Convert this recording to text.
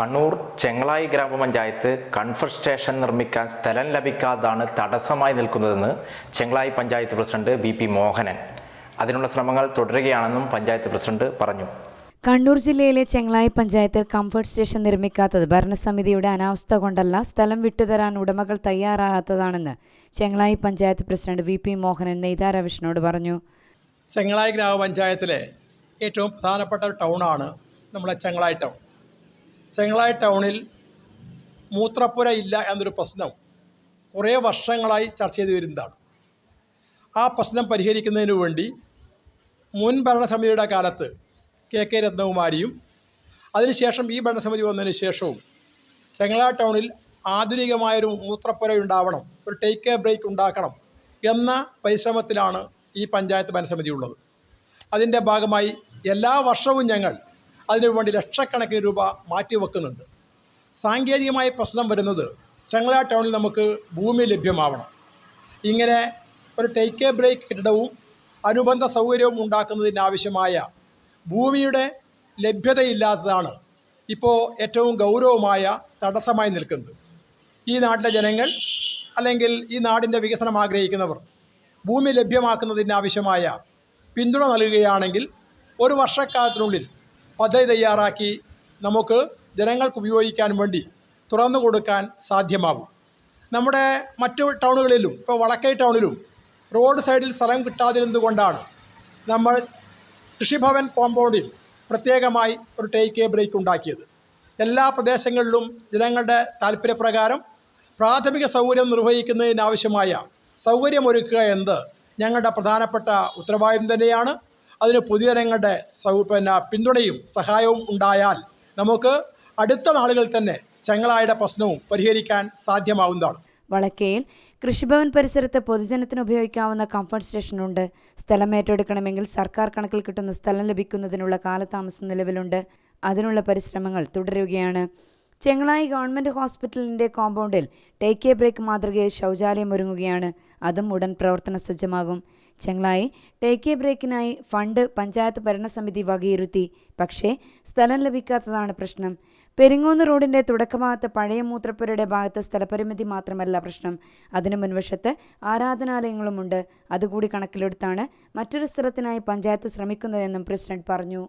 കണ്ണൂർ ചെങ്ങളായി ഗ്രാമപഞ്ചായത്ത് confer station നിർമ്മിക്കാൻ സ്ഥലം ലഭിക്കാതാണ് തടസ്സമായി നിൽക്കുന്നതെന്ന് Chengalayi panchayat president B P Mohanan. അതിനുള്ള ശ്രമങ്ങൾ തുടരുകയാണെന്നും പഞ്ചായത്ത് പ്രസിഡന്റ് പറഞ്ഞു. കണ്ണൂർ ജില്ലയിലെ ചെങ്ങളായി പഞ്ചായത്തിൽ കംഫർട്ട് സ്റ്റേഷൻ നിർമ്മിക്കാത്തത് ഭരണസമിതിയുടെ അനാവസ്ഥ കൊണ്ടല്ല സ്ഥലം വിട്ടുതരാൻ ഉടമകൾ തയ്യാറാകാത്തതാണെന്ന് Chengalayi panchayat president V P Mohanan നെയ്താ രവിഷ്ണോട് പറഞ്ഞു. ചെങ്ങളായി ഗ്രാമപഞ്ചായത്തിലെ ഏറ്റവും പ്രധാനപ്പെട്ട ഒരു ടൗണാണ് നമ്മുടെ ചെങ്ങളായി ടൗൺ. ചെങ്ങളായി ടൗണിൽ മൂത്രപ്പുര ഇല്ല എന്നൊരു പ്രശ്നം കുറേ വർഷങ്ങളായി ചർച്ച ചെയ്തു വരുന്നതാണ്. ആ പ്രശ്നം പരിഹരിക്കുന്നതിന് വേണ്ടി മുൻ ഭരണസമിതിയുടെ കാലത്ത് കെ കെ രത്നകുമാരിയും അതിനുശേഷം ഈ ഭരണസമിതി വന്നതിന് ശേഷവും ചെങ്ങള ടൗണിൽ ആധുനികമായൊരു മൂത്രപ്പുര ഉണ്ടാവണം ഒരു ടേക്ക് എ ബ്രേക്ക് ഉണ്ടാക്കണം എന്ന പരിശ്രമത്തിലാണ് ഈ പഞ്ചായത്ത് ഭരണസമിതി ഉള്ളത്. അതിന്റെ ഭാഗമായി എല്ലാ വർഷവും ഞങ്ങൾ അതിനു വേണ്ടി ലക്ഷക്കണക്കിന് രൂപ മാറ്റിവെക്കുന്നുണ്ട്. സാങ്കേതികമായ പ്രശ്നം വരുന്നത് ചങ്ങല ടൗണിൽ നമുക്ക് ഭൂമി ലഭ്യമാവണം. ഇങ്ങനെ ഒരു ടേക്ക് എ ബ്രേക്ക് കെട്ടിടവും അനുബന്ധ സൗകര്യവും ഉണ്ടാക്കുന്നതിന് ആവശ്യമായ ഭൂമിയുടെ ലഭ്യതയില്ലാത്തതാണ് ഇപ്പോൾ ഏറ്റവും ഗൗരവമായ തടസ്സമായി നിൽക്കുന്നത്. ഈ നാട്ടിലെ ജനങ്ങൾ അല്ലെങ്കിൽ ഈ നാടിന്റെ വികസനം ആഗ്രഹിക്കുന്നവർ ഭൂമി ലഭ്യമാക്കുന്നതിന് ആവശ്യമായ പിന്തുണ നൽകുകയാണെങ്കിൽ ഒരു വർഷക്കാലത്തിനുള്ളിൽ പദ്ധതി തയ്യാറാക്കി നമുക്ക് ജനങ്ങൾക്ക് ഉപയോഗിക്കാൻ വേണ്ടി തുറന്നു കൊടുക്കാൻ സാധ്യമാകും. നമ്മുടെ മറ്റു ടൗണുകളിലും ഇപ്പോൾ വളക്കൈ ടൗണിലും റോഡ് സൈഡിൽ സ്ഥലം കിട്ടാതിരുന്നത് കൊണ്ടാണ് നമ്മൾ കൃഷിഭവൻ കോമ്പൗണ്ടിൽ പ്രത്യേകമായി ഒരു ടേക്ക് എ ബ്രേക്ക് ഉണ്ടാക്കിയത്. എല്ലാ പ്രദേശങ്ങളിലും ജനങ്ങളുടെ താല്പര്യപ്രകാരം പ്രാഥമിക സൗകര്യം നിർവഹിക്കുന്നതിനാവശ്യമായ സൗകര്യമൊരുക്കുക എന്നത് ഞങ്ങളുടെ പ്രധാനപ്പെട്ട ഉത്തരവാദിത്വം തന്നെയാണ്. അതിന് പൊതുജനങ്ങളുടെ സൗ പിന്നെ പിന്തുണയും സഹായവും ഉണ്ടായാൽ നമുക്ക് അടുത്ത നാളുകളിൽ തന്നെ ചെങ്ങളായുടെ പ്രശ്നവും പരിഹരിക്കാൻ സാധ്യമാവുന്നതാണ്. വളക്കയിൽ കൃഷിഭവൻ പരിസരത്ത് പൊതുജനത്തിന് ഉപയോഗിക്കാവുന്ന കംഫർട്ട് സ്റ്റേഷനുണ്ട് സ്ഥലം ഏറ്റെടുക്കണമെങ്കിൽ സർക്കാർ കണക്കിൽ കിട്ടുന്ന സ്ഥലം ലഭിക്കുന്നതിനുള്ള കാലതാമസം നിലവിലുണ്ട്. അതിനുള്ള പരിശ്രമങ്ങൾ തുടരുകയാണ്. ചെങ്ങളായി ഗവൺമെന്റ് ഹോസ്പിറ്റലിന്റെ കോമ്പൗണ്ടിൽ ടേക്ക് എ ബ്രേക്ക് മാതൃകയിൽ ശൗചാലയം ഒരുങ്ങുകയാണ്. അതും ഉടൻ പ്രവർത്തന സജ്ജമാകും. ചെങ്ങളായി ടേക്ക് എ ബ്രേക്കിനായി ഫണ്ട് പഞ്ചായത്ത് ഭരണസമിതി വകയിരുത്തി. പക്ഷേ സ്ഥലം ലഭിക്കാത്തതാണ് പ്രശ്നം. പെരിങ്ങോന്ന് റോഡിന്റെ തുടക്കഭാഗത്ത് പഴയ മൂത്രപ്പുരയുടെ ഭാഗത്ത് സ്ഥലപരിമിതി മാത്രമല്ല പ്രശ്നം. അതിനു മുൻവശത്ത് ആരാധനാലയങ്ങളുമുണ്ട്. അതുകൂടി കണക്കിലെടുത്താണ് മറ്റൊരു സ്ഥലത്തിനായി പഞ്ചായത്ത് ശ്രമിക്കുന്നതെന്നും പ്രസിഡന്റ് പറഞ്ഞു.